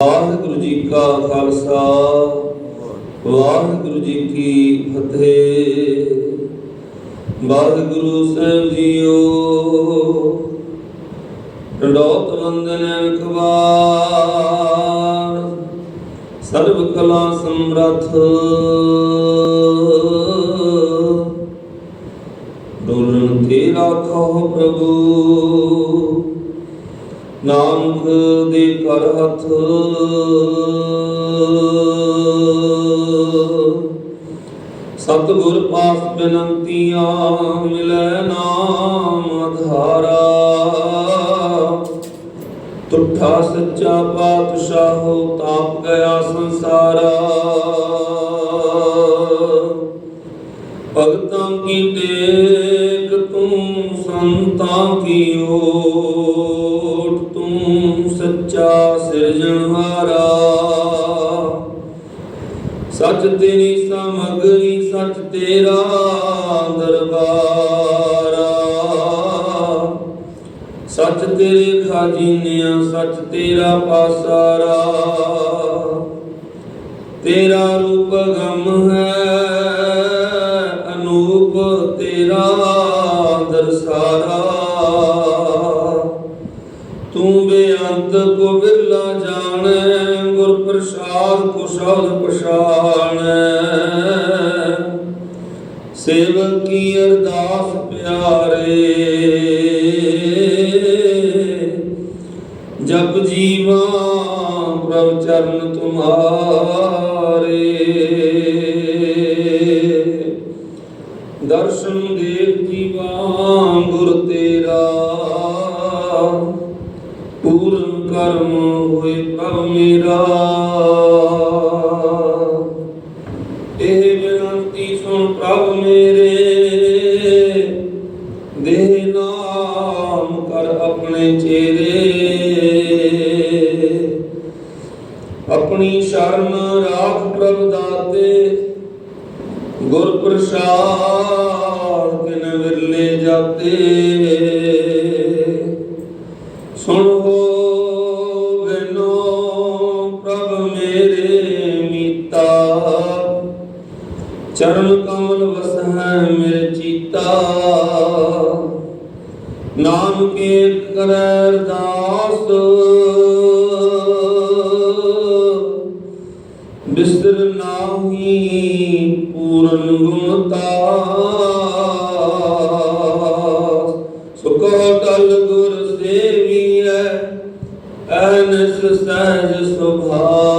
ਵਾਹਿਗੁਰੂ ਜੀ ਕਾ ਖਾਲਸਾ, ਵਾਹਿਗੁਰੂ ਜੀ ਕੀ ਫਤਿਹ। ਵਾਹਿਗੁਰੂ ਸਾਹਿਬ ਜੀਓ ਡੋਤ ਵੰਦਨ ਕਵਾਰ ਸਰਬ ਕਲਾ ਸਮਰਥ। ਡੋਲਣ ਤੇ ਰਾਖੋ ਪ੍ਰਭੂ। ਨਾਨਕ ਦੇ ਕਰ ਹੱਥ। ਸਤਿਗੁਰ ਪਾਸ ਬੇਨੰਤੀਆਂ ਮਿਲੈ ਨਾਮ ਆਧਾਰਾ ਤੁਠਾ ਸੱਚਾ ਪਾਤਸ਼ਾਹ ਤਾਪ ਗਿਆ ਸੰਸਾਰਾ। ਭਗਤਾਂ ਕੀ ਟੇਕ ਤੂੰ ਸੰਤਾਂ ਕੀ ਓ ਤੂੰ ਸੱਚਾ ਸਿਰਜਣਹਾਰਾ ਸੱਚ ਤੇਰੀ ਸਮਗਰੀ ਸੱਚ ਤੇਰਾ ਦਰਬਾਰਾ। ਸੱਚ ਤੇਰੇ ਖਾਜੀਨਿਆਂ, ਸੱਚ ਤੇਰਾ ਪਾਸਾਰਾ। ਤੇਰਾ ਰੂਪ ਗਮ ਹੈ, ਅਨੂਪ ਤੇਰਾ ਦਰਸਾਰਾ ਤੂੰ ਬੇਅੰਤ ਕੋ ਵਿਰਲਾ ਜਾਣੈ ਗੁਰ ਪ੍ਰਸਾਦ ਕੋ ਸ਼ਬਦ ਪਛਾਣੈ। ਸੇਵਕ ਕੀ ਅਰਦਾਸ ਪਿਆਰੇ, ਜਪ ਜੀਵਾ ਪ੍ਰਭ ਚਰਨ ਤੁਮਾਰੇ। ਦਰਸ਼ਨ ਦੇਵ ਜੀਵਾ ਗੁਰ ਤੇਰਾ ਕਰਮ ਹੋਏ ਪ੍ਰਭ ਮੇਰਾ। ਇਹ ਬੇਨਤੀ ਸੁਣ ਪ੍ਰਭ ਮੇਰੇ। ਦੇ ਨਾਮ ਕਰ ਆਪਣੇ ਚੇਰੇ। ਆਪਣੀ ਸ਼ਰਨ ਰਾਖ ਪ੍ਰਭ ਦਾਤੇ। ਗੁਰ ਪ੍ਰਸਾਦ ਕਿਨ ਵਿਰਲੇ ਜਾਤੇ। ਚੀਤਾ ਨਾਮ ਕੇ ਕਰੈ ਅਰਦਾਸ ਬਿਸਰ ਨਾਹੀ ਪੂਰਨ ਗੁਣਤਾ ਸੁਖੋ ਟਲ ਗੁਰ ਸੇਵੀਐ ਅਨਸ ਸਹਿਜ ਸੁਭਾਏ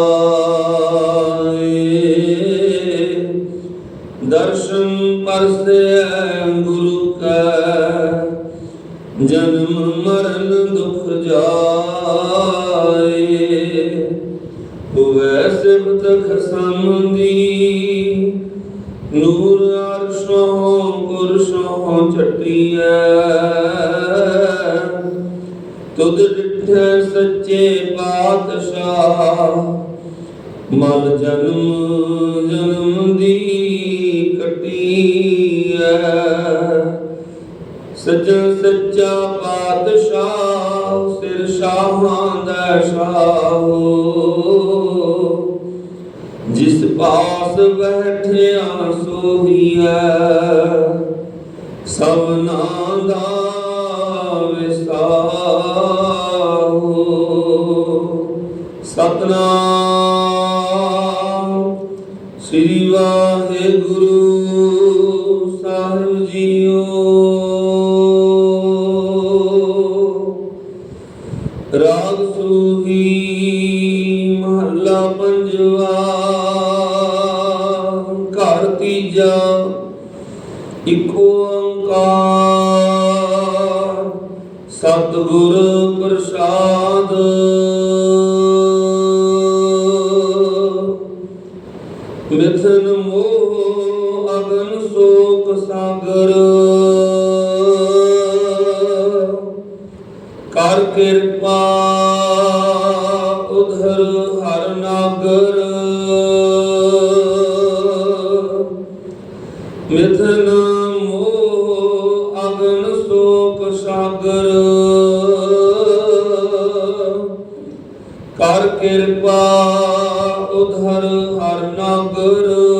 ਦਰਸ਼ਨ ਪਰਸੈ ਗੁਰੂ ਕੈ। ਜਨਮ ਮਰਨ ਦੁਖ ਜਾਏ। ਹੋਵੇ ਸਿਫਤ ਖਸਮ ਨੂਰ ਅਰਸ਼ੋਂ ਗੁਰਸ਼ੋਂ ਚਟੀਐ ਤੁਧ ਡਿਠੈ ਸੱਚੇ ਪਾਤਸ਼ਾਹ। ਮਨ ਜਨਮ ਜਨਮ ਦੀ। ਕਟੀਐ ਸੱਚਾ ਸੱਚਾ ਪਾਤਸ਼ਾਹ, ਸਿਰ ਸ਼ਾਹਾਂ ਦਾ ਸ਼ਾਹੋ ਜਿਸ ਪਾਸ ਬੈਠਿਆ ਸੋਹੀਐ ਸਭਨਾ ਦਾ ਵਿਸਾਹੋ ਸਤਨਾਮ ਸ੍ਰੀ ਵਾਹਿਗੁਰੂ। ਘਰ ਤੀਜਾ ਇਕੋ ਓੰਕਾਰ ਸਤਿਗੁਰ ਪ੍ਰਸਾਦ। ਮਿਥਨ ਮੋਹ ਅਗਨ ਸੋਕ ਸਾਗਰ। ਮਿਥਨ ਮੋ ਅਗਨ ਸੋਕ ਸਾਗਰ। ਕਰ ਕਿਰਪਾ ਉਧਰ ਹਰ ਨਗਰ।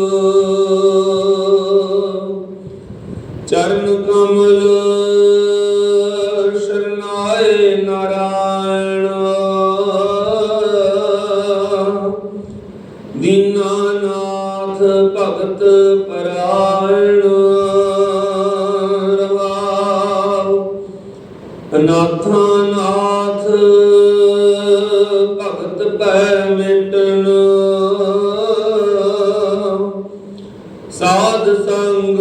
ਭਗਤ ਪਰਾਇਣ ਰਵਾਉ ਅਨਾਥਾਂ ਨਾਥ ਭਗਤ ਪੈ ਮਿਟਨ ਸਾਧ ਸੰਗ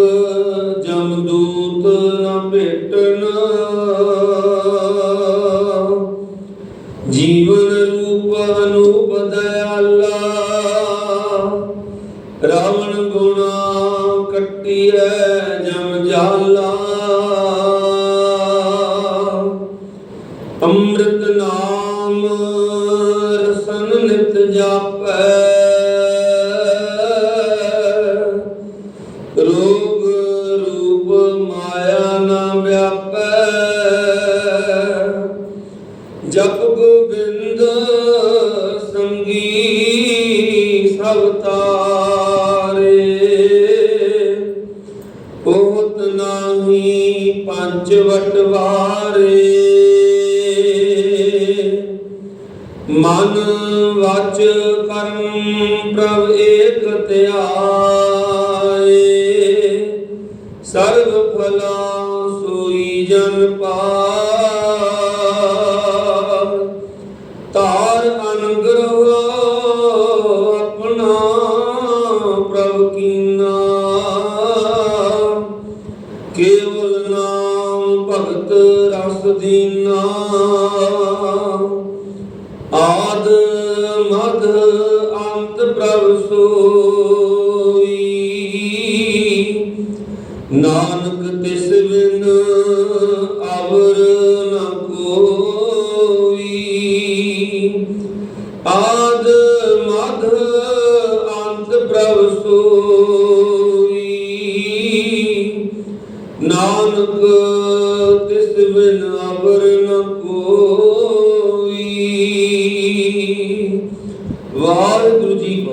ਜਮਦੂਤ ਨ ਭੇਟਨ ਜੀਵਨ ਰੂਪ ਅਨੂਪ ਦਇਆਲਾ ਨਾਮ ਰਸਨ ਨਿਤ ਜਾਪੈ। ਰੋਗ ਰੂਪ ਮਾਇਆ ਨਾ ਵਿਆਪੈ। ਜਪ ਗੋਬਿੰਦ ਸੰਗੀ ਸਭ ਤਾਰੇ। ਬਹੁਤ ਨਾਹੀ ਪੰਜ ਵਟਵਾਰੇ। ਮਨ ਵਚ ਕਰਮ ਪ੍ਰਭ ਏਕ ਧਿਆਏ। ਸਰਬ ਭਲਾ ਸੋਈ ਜਨ ਪਾਰ। ਤਾਰ ਅਨੁਗ੍ਰਹ ਆਪਣਾ ਪ੍ਰਭ ਕੀਨਾ। ਕੇਵਲ ਨਾਮ ਭਗਤ ਰਸ ਦੀਨਾ। ਆਦ ਮਧ ਅੰਤ ਪ੍ਰਭ ਸੋਈ। ਨਾਨਕ ਤਿਸ ਬਿਨ ਅਵਰ ਨ ਕੋਈ। ਆਦ ਮਧ ਅੰਤ ਪ੍ਰਭ ਸੋਈ। ਨਾਨਕ ਤਿਸ ਬਿਨ ਅਵਰ ਨ ਕੋਈ।